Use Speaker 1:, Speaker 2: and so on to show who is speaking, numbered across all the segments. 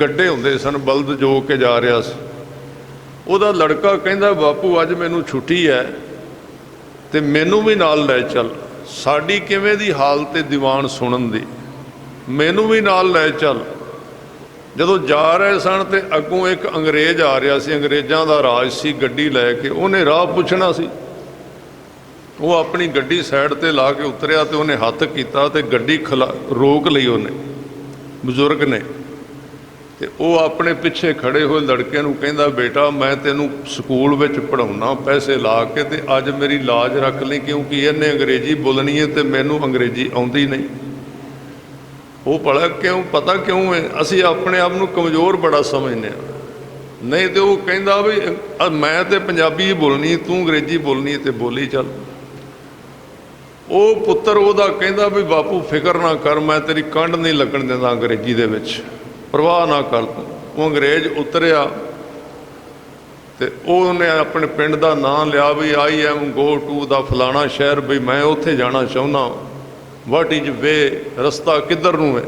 Speaker 1: ਗੱਡੇ ਹੁੰਦੇ ਸਨ, ਬਲਦ ਜੋ ਕੇ ਜਾ ਰਿਹਾ ਸੀ। ਉਹਦਾ ਲੜਕਾ ਕਹਿੰਦਾ, ਬਾਪੂ, ਅੱਜ ਮੈਨੂੰ ਛੁੱਟੀ ਹੈ ਤੇ ਮੈਨੂੰ ਵੀ ਨਾਲ ਲੈ ਚੱਲ। ਸਾਡੀ ਕਿਵੇਂ ਦੀ ਹਾਲਤ ਤੇ ਦੀਵਾਨ ਸੁਣਨ ਦੀ? ਮੈਨੂੰ ਵੀ ਨਾਲ ਲੈ ਚੱਲ। ਜਦੋਂ ਜਾ ਰਹੇ ਸਨ ਤੇ ਅੱਗੋਂ ਇੱਕ ਅੰਗਰੇਜ਼ ਆ ਰਿਹਾ ਸੀ। ਅੰਗਰੇਜ਼ਾਂ ਦਾ ਰਾਜ ਸੀ, ਗੱਡੀ ਲੈ ਕੇ। ਉਹਨੇ ਰਾਹ ਪੁੱਛਣਾ ਸੀ। ਉਹ ਆਪਣੀ ਗੱਡੀ ਸਾਈਡ ਤੇ ਲਾ ਕੇ ਉਤਰਿਆ ਤੇ ਉਹਨੇ ਹੱਥ ਕੀਤਾ ਤੇ ਗੱਡੀ ਖਲਾ, ਰੋਕ ਲਈ ਉਹਨੇ। ਬਜ਼ੁਰਗ ਨੇ। ਤੇ ਉਹ ਆਪਣੇ ਪਿੱਛੇ ਖੜੇ ਹੋਏ ਲੜਕੇ ਨੂੰ ਕਹਿੰਦਾ, ਬੇਟਾ, ਮੈਂ ਤੈਨੂੰ ਸਕੂਲ ਵਿੱਚ ਪੜਾਉਣਾ ਪੈਸੇ ਲਾ ਕੇ ਤੇ ਅੱਜ ਮੇਰੀ ਲਾਜ ਰੱਖ ਲਈ ਕਿਉਂਕਿ ਇਹਨੇ ਅੰਗਰੇਜ਼ੀ ਬੋਲਣੀ ਹੈ ਤੇ ਮੈਨੂੰ ਅੰਗਰੇਜ਼ੀ ਆਉਂਦੀ ਨਹੀਂ। ਉਹ ਭਲਾ ਕਿਉਂ, ਪਤਾ ਕਿਉਂ ਹੈ? ਅਸੀਂ ਆਪਣੇ ਆਪ ਨੂੰ ਕਮਜ਼ੋਰ ਬੜਾ ਸਮਝਦੇ ਹਾਂ। ਨਹੀਂ ਤੇ ਉਹ ਕਹਿੰਦਾ ਵੀ ਮੈਂ ਤੇ ਪੰਜਾਬੀ ਹੀ ਬੋਲਣੀ, ਤੂੰ ਅੰਗਰੇਜ਼ੀ ਬੋਲਣੀ ਹੈ ਤੇ ਬੋਲੀ ਚੱਲ। ਉਹ ਪੁੱਤਰ ਉਹਦਾ ਕਹਿੰਦਾ ਵੀ, ਬਾਪੂ, ਫਿਕਰ ਨਾ ਕਰ, ਮੈਂ ਤੇਰੀ ਕੰਡ ਨਹੀਂ ਲੱਗਣ ਦਿੰਦਾ ਅੰਗਰੇਜ਼ੀ ਦੇ ਵਿੱਚ। ਪ੍ਰਵਾਹ ਨਾ ਕਰ। ਉਹ ਅੰਗਰੇਜ਼ ਉਤਰਿਆ ਤੇ ਉਹਨੇ ਆਪਣੇ ਪਿੰਡ ਦਾ ਨਾਮ ਲਿਆ ਵੀ ਆਈ ਐਮ ਗੋ ਟੂ ਦਾ ਫਲਾਣਾ ਸ਼ਹਿਰ ਵੀ ਮੈਂ ਉੱਥੇ ਜਾਣਾ ਚਾਹੁੰਦਾ ਵਾਟ ਇਜ਼ ਵੇ ਰਸਤਾ ਕਿੱਧਰ ਨੂੰ ਹੈ?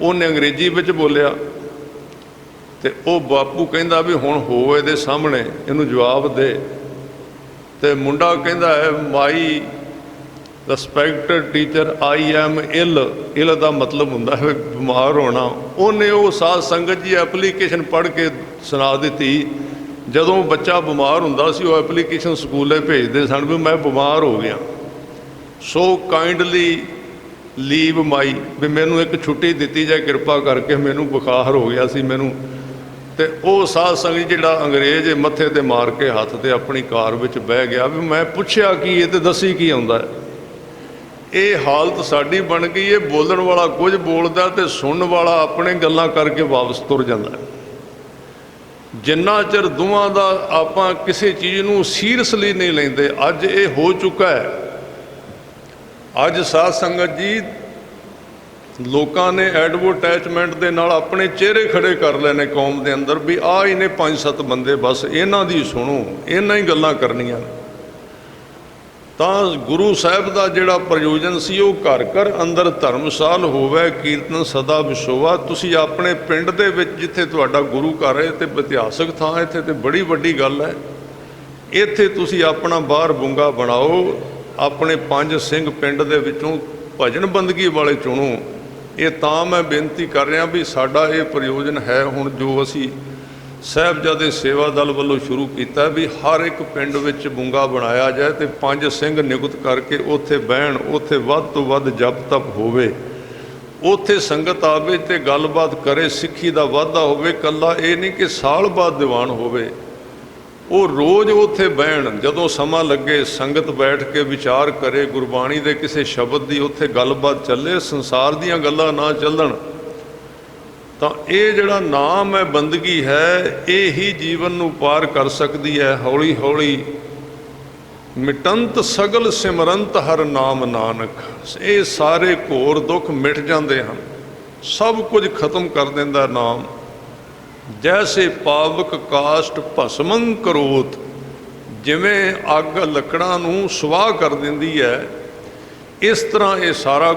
Speaker 1: ਉਹਨੇ ਅੰਗਰੇਜ਼ੀ ਵਿੱਚ ਬੋਲਿਆ ਤੇ ਉਹ ਬਾਪੂ ਕਹਿੰਦਾ ਵੀ ਹੁਣ ਹੋ ਇਹਦੇ ਸਾਹਮਣੇ, ਇਹਨੂੰ ਜਵਾਬ ਦੇ। ਤੇ ਮੁੰਡਾ ਕਹਿੰਦਾ ਹੈ, my respected teacher I am ill ill ਦਾ ਮਤਲਬ ਹੁੰਦਾ ਹੈ ਬਿਮਾਰ ਹੋਣਾ। ਉਹਨੇ ਉਹ ਸਾਧ ਸੰਗਤ ਜੀ ਐਪਲੀਕੇਸ਼ਨ ਪੜ੍ਹ ਕੇ ਸੁਣਾ ਦਿੱਤੀ। ਜਦੋਂ ਬੱਚਾ ਬਿਮਾਰ ਹੁੰਦਾ ਸੀ, ਉਹ ਐਪਲੀਕੇਸ਼ਨ ਸਕੂਲੇ ਭੇਜਦੇ ਸਨ ਵੀ ਮੈਂ ਬਿਮਾਰ ਹੋ ਗਿਆ। ਸੋ ਕਾਈਂਡਲੀ ਲੀਵ ਮਾਈ ਵੀ ਮੈਨੂੰ ਇੱਕ ਛੁੱਟੀ ਦਿੱਤੀ ਜਾਏ, ਕਿਰਪਾ ਕਰਕੇ ਮੈਨੂੰ ਬੁਖਾਰ ਹੋ ਗਿਆ ਸੀ ਮੈਨੂੰ। ਤੇ ਉਹ ਸਾਧ ਸੰਗਤ ਜਿਹੜਾ ਅੰਗਰੇਜ਼ ਮੱਥੇ ਤੇ ਮਾਰ ਕੇ ਹੱਥ ਤੇ ਆਪਣੀ ਕਾਰ ਵਿੱਚ ਬਹਿ ਗਿਆ ਵੀ ਮੈਂ ਪੁੱਛਿਆ ਕੀ, ਇਹ ਤੇ ਦੱਸੀ ਕੀ ਆਉਂਦਾ ਹੈ? ਇਹ ਹਾਲਤ ਸਾਡੀ ਬਣ ਗਈ ਇਹ ਬੋਲਣ ਵਾਲਾ ਕੁਝ ਬੋਲਦਾ ਤੇ ਸੁਣਨ ਵਾਲਾ ਆਪਣੇ ਗੱਲਾਂ ਕਰਕੇ ਵਾਪਸ ਤੁਰ ਜਾਂਦਾ ਜਿੰਨਾ ਚਿਰ ਦੋਵਾਂ ਦਾ ਆਪਾਂ ਕਿਸੇ ਚੀਜ਼ ਨੂੰ ਸੀਰੀਅਸਲੀ ਨਹੀਂ ਲੈਂਦੇ, ਅੱਜ ਇਹ ਹੋ ਚੁੱਕਾ ਹੈ। ਅੱਜ ਸਾਧ ਸੰਗਤ ਜੀ ਲੋਕਾਂ ਨੇ ਐਡਵਰਟਾਈਜ਼ਮੈਂਟ ਦੇ ਨਾਲ ਆਪਣੇ ਚਿਹਰੇ ਖੜੇ ਕਰ ਲਏ ਨੇ ਕੌਮ ਦੇ ਅੰਦਰ ਵੀ ਆ ਇਹਨੇ ਪੰਜ ਸੱਤ ਬੰਦੇ, ਬਸ ਇਹਨਾਂ ਦੀ ਸੁਣੋ, ਇਹਨਾਂ ਹੀ ਗੱਲਾਂ ਕਰਨੀਆਂ ਨੇ। ਤਾਂ ਗੁਰੂ ਸਾਹਿਬ ਦਾ ਜਿਹੜਾ ਪ੍ਰਯੋਜਨ ਸੀ ਉਹ ਘਰ ਘਰ ਅੰਦਰ ਧਰਮਸਾਲ ਹੋਵੇ, ਕੀਰਤਨ ਸਦਾ ਵਿਸੋਵਾ। ਤੁਸੀਂ ਆਪਣੇ ਪਿੰਡ ਦੇ ਵਿੱਚ ਜਿੱਥੇ ਤੁਹਾਡਾ ਗੁਰੂ ਘਰ ਹੈ ਤੇ ਇਤਿਹਾਸਕ ਥਾਂ ਇੱਥੇ ਤੇ ਬੜੀ ਵੱਡੀ ਗੱਲ ਹੈ। ਇੱਥੇ ਤੁਸੀਂ ਆਪਣਾ ਬਾਹਰ ਬੁੰਗਾ ਬਣਾਓ, ਆਪਣੇ ਪੰਜ ਸਿੰਘ ਪਿੰਡ ਦੇ ਵਿੱਚੋਂ ਭਜਨ ਬੰਦਗੀ ਵਾਲੇ ਚੁਣੋ। ਇਹ ਤਾਂ ਮੈਂ ਬੇਨਤੀ ਕਰ ਰਿਹਾ ਵੀ ਸਾਡਾ ਇਹ ਪ੍ਰਯੋਜਨ ਹੈ ਹੁਣ ਜੋ ਅਸੀਂ ਸਾਹਿਬਜ਼ਾਦੇ ਸੇਵਾ ਦਲ ਵੱਲੋਂ ਸ਼ੁਰੂ ਕੀਤਾ ਵੀ ਹਰ ਇੱਕ ਪਿੰਡ ਵਿੱਚ ਬੁੰਗਾ ਬਣਾਇਆ ਜਾਏ ਤੇ ਪੰਜ ਸਿੰਘ ਨਿਯੁਕਤ ਕਰਕੇ ਉੱਥੇ ਬਹਿਣ, ਉੱਥੇ ਵੱਧ ਤੋਂ ਵੱਧ ਜਪ ਤਪ ਹੋਵੇ। ਉੱਥੇ ਸੰਗਤ ਆਵੇ ਤੇ ਗੱਲਬਾਤ ਕਰੇ, ਸਿੱਖੀ ਦਾ ਵਾਧਾ ਹੋਵੇ ਕੱਲਾ ਇਹ ਨਹੀਂ ਕਿ ਸਾਲ ਬਾਅਦ ਦੀਵਾਨ ਹੋਵੇ। ਉਹ ਰੋਜ਼ ਉੱਥੇ ਬਹਿਣ, ਜਦੋਂ ਸਮਾਂ ਲੱਗੇ, ਸੰਗਤ ਬੈਠ ਕੇ ਵਿਚਾਰ ਕਰੇ, ਗੁਰਬਾਣੀ ਦੇ ਕਿਸੇ ਸ਼ਬਦ ਦੀ ਉੱਥੇ ਗੱਲਬਾਤ ਚੱਲੇ, ਸੰਸਾਰ ਦੀਆਂ ਗੱਲਾਂ ਨਾ ਚੱਲਣ। ਤਾਂ ਇਹ ਜਿਹੜਾ ਨਾਮ ਹੈ, ਬੰਦਗੀ ਹੈ, ਇਹ ਹੀ ਜੀਵਨ ਨੂੰ ਪਾਰ ਕਰ ਸਕਦੀ ਹੈ। ਹੌਲੀ ਹੌਲੀ ਮਿਟੰਤ ਸਗਲ ਸਿਮਰੰਤ ਹਰ ਨਾਮ ਨਾਨਕ। ਇਹ ਸਾਰੇ ਘੋਰ ਦੁੱਖ ਮਿਟ ਜਾਂਦੇ ਹਨ। ਸਭ ਕੁਝ ਖਤਮ ਕਰ ਦਿੰਦਾ ਨਾਮ। ਜੈਸੇ ਪਾਵਕ ਕਾਸ਼ਟ ਭਸਮੰ ਕਰੋਤ, ਜਿਵੇਂ ਅੱਗ ਲੱਕੜਾਂ ਨੂੰ ਸੁਆਹ ਕਰ ਦਿੰਦੀ ਹੈ, ਇਸ ਤਰ੍ਹਾਂ ਇਹ ਸਾਰਾ